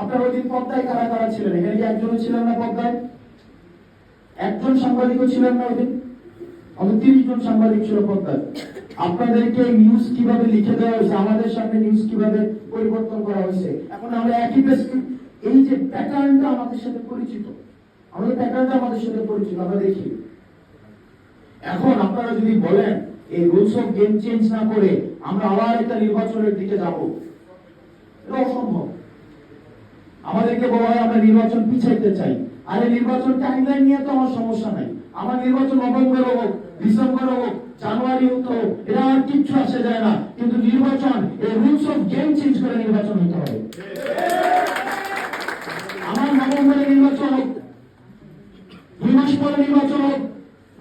আপনার ওই দিন পদ্মায় কারা কারা ছিলেন? এখানে কি একজনও ছিলেন না পদ্মায়? একজন সাংবাদিকও ছিলেন না ওই দিন? আমাদের তিরিশ জন সাংবাদিক ছিল পদ্মায়। আপনাদেরকে নিউজ কীভাবে লিখে দেওয়া হয়েছে? আমাদের সামনে নিউজ কীভাবে পরিবর্তন করা হয়েছে? এখন আমরা একই প্রেস এই যে প্যাটার্নটা আমাদের সাথে পরিচিত। আমাদের প্যাটার্নটা আমাদের সাথে পরিচিত, আমরা দেখি। এখন আপনারা যদি বলেন, এই রুলস অফ গেম চেঞ্জ না করে আমরা আবার একটা নির্বাচনের দিকে যাব, এটা অসম্ভব। আমাদেরকে বলা হয় আমরা নির্বাচন পিছাইতে চাই। আর এই নির্বাচন টাইমলাইন নিয়ে তো আমার সমস্যা নাই। আমার নির্বাচন নভেম্বর হোক, ডিসেম্বর হোক, জানুয়ারি হোক, এটা আর কিচ্ছু আসে যায় না। কিন্তু নির্বাচন, এই রুলস অফ গেম চেঞ্জ করে নির্বাচন হতে হবে। আমার নভেম্বরে নির্বাচন হোক, দুই মাস পরে নির্বাচন হোক,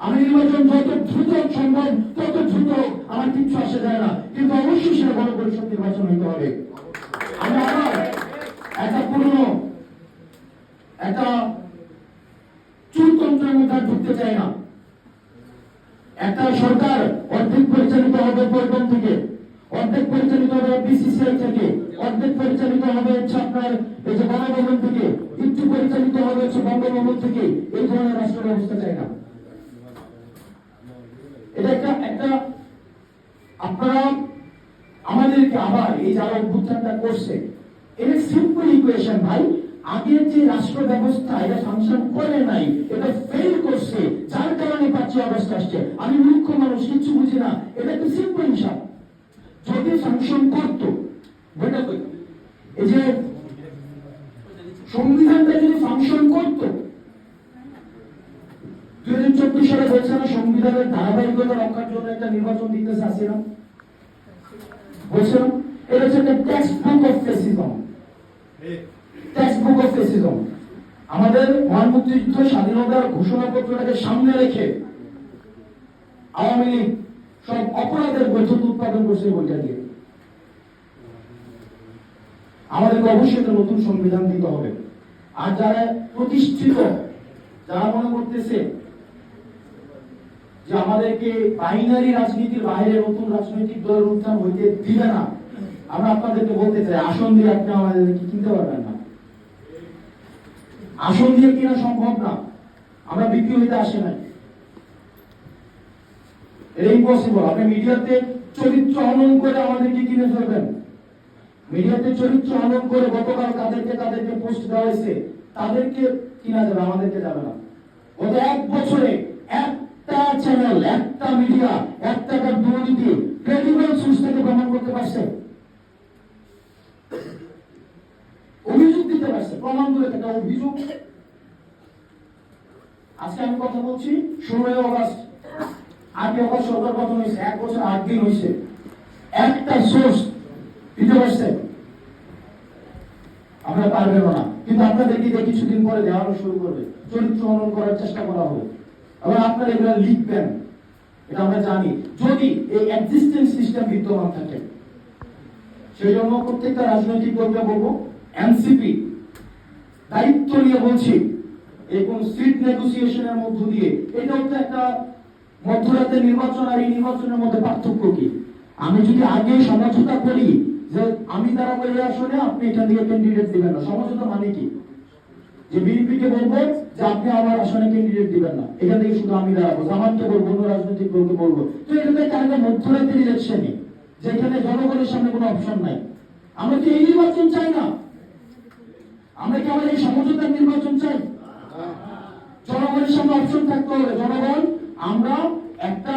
আমি নির্বাচন যত দ্রুত সম্ভব, তত দ্রুত আমার কিচ্ছু আসে যায় না। কিন্তু অবশ্যই সেটা গণপরিষদ নির্বাচন হতে হবে। আমরা আবার একটা পুরনো একটা চুরতন্ত্রের মধ্যে ঢুকতে চাই না। একটা সরকার অর্ধেক পরিচালিত হবে পল্টন থেকে, অর্ধেক পরিচালিত হবে বিসিসিআই থেকে, অর্ধেক পরিচালিত হবে হচ্ছে আপনার এই যে গণভবন থেকে, একটু পরিচালিত হবে হচ্ছে বঙ্গভবন থেকে, এই ধরনের রাষ্ট্র ব্যবস্থা চাই না। এটা একটা একটা আপনারা আমাদেরকে আবার এই যারা অভ্যুত্থানটা করছে। এটা সিম্পল ইকুয়েশন ভাই আগের যে রাষ্ট্র ব্যবস্থা এটা ফাংশন করে নাই, এটা ফেল করছে, যার কারণে পাচ্ছি অবস্থা আসছে। আমি মূর্খ মানুষ কিছু বুঝি না। এটা তো সিম্পল হিসাব। যদি ফাংশন করত? এই যে সংবিধানটা যদি ফাংশন করত, দুই হাজার চব্বিশ সালে বলছে না সংবিধানের ধারাবাহিকতা রক্ষার জন্য একটা নির্বাচন দিতে চাচ্ছে না বলছে না? এটা হচ্ছে একটা text book of fascism of আমাদের মহান মুক্তিযুদ্ধ স্বাধীনতার ঘোষণাপত্রটাকে সামনে রেখে আওয়ামী লীগ সব অপরাধের বৈধতা উৎপাদন করছে বইটা দিয়ে। আমাদেরকে অবশ্যই একটা নতুন সংবিধান দিতে হবে। আর যারা প্রতিষ্ঠিত, যারা মনে করতেছে যে আমাদেরকে বাইনারি রাজনীতির বাইরে নতুন রাজনৈতিক দলের উত্থান হইতে দিবে না, আমরা আপনাদেরকে বলতে চাই, আসন দিয়ে আপনি আমাদেরকে কিনতে পারবেন না। আসন দিয়ে কিনা সম্ভব না। আমরা বিক্রি হইতে আসে নাই। এটা ইম্পসিবল আপনি মিডিয়াতে চরিত্র হনন করে আমাদেরকে কিনে ফেলবেন। মিডিয়াতে চরিত্র হনন করে গতকাল কাদেরকে তাদেরকে পোস্ট দেওয়া হয়েছে। তাদেরকে কিনা যাবে, আমাদেরকে যাবে না। গত এক বছরে একটা চ্যানেল একটা মিডিয়া এক টাকার দুর্নীতি ক্রেডিবল সোর্স থেকে প্রমাণ করতে পারছে অভিযোগ দিতে পারছে প্রমাণ করে একটা অভিযোগ। আজকে আমি কথা বলছি, ষোলোই অগস্ট। আগে অগস্ট সরকার গঠন হয়েছে, এক বছর আট দিন হয়েছে। একটা সোর্স দিতে পারছে। আমরা পারবেন না। কিন্তু আপনাদেরকে দিয়ে কিছুদিন পরে দেওয়ানো শুরু করবে। চরিত্র হনন করার চেষ্টা করা হবে। এবং আপনারা এগুলো লিখবেন। এটা আমরা জানি। যদি এই এক্সিস্টেন্স সিস্টেম বিদ্যমান থাকে, সেই জন্য প্রত্যেকটা রাজনৈতিক দলকে বলব এনসিপি দায়িত্ব নিয়ে বলছি কোন সিট নেগোসিয়েশনের মধ্য দিয়ে, এটাও তো একটা মধ্যরাতে নির্বাচন আর এই নির্বাচনের মধ্যে পার্থক্য কি? আমি যদি আগে সমঝোতা করি যে আমি দাঁড়াবো এই আসনে আপনি এখান থেকে ক্যান্ডিডেট দিবেন না। সমঝোতা মানে কি? যে বিএনপি কে বলব যে আপনি আমার আসনে ক্যান্ডিডেট দিবেন না। এখান থেকে শুধু আমি দাঁড়াবো বলব, অন্য রাজনৈতিক দলকে বলব। তো এটাতে কারণে মধ্যরাতের ইলেকশনে যেখানে জনগণের সামনে কোনো অপশন নাই। আমরা কি এই নির্বাচন চাই না? আমরা কি আমাদের এই সমঝোতার নির্বাচন চাই? হ্যাঁ। জনগণের সঙ্গে অপশন থাকতে হবে। জনগণ আমরা একটা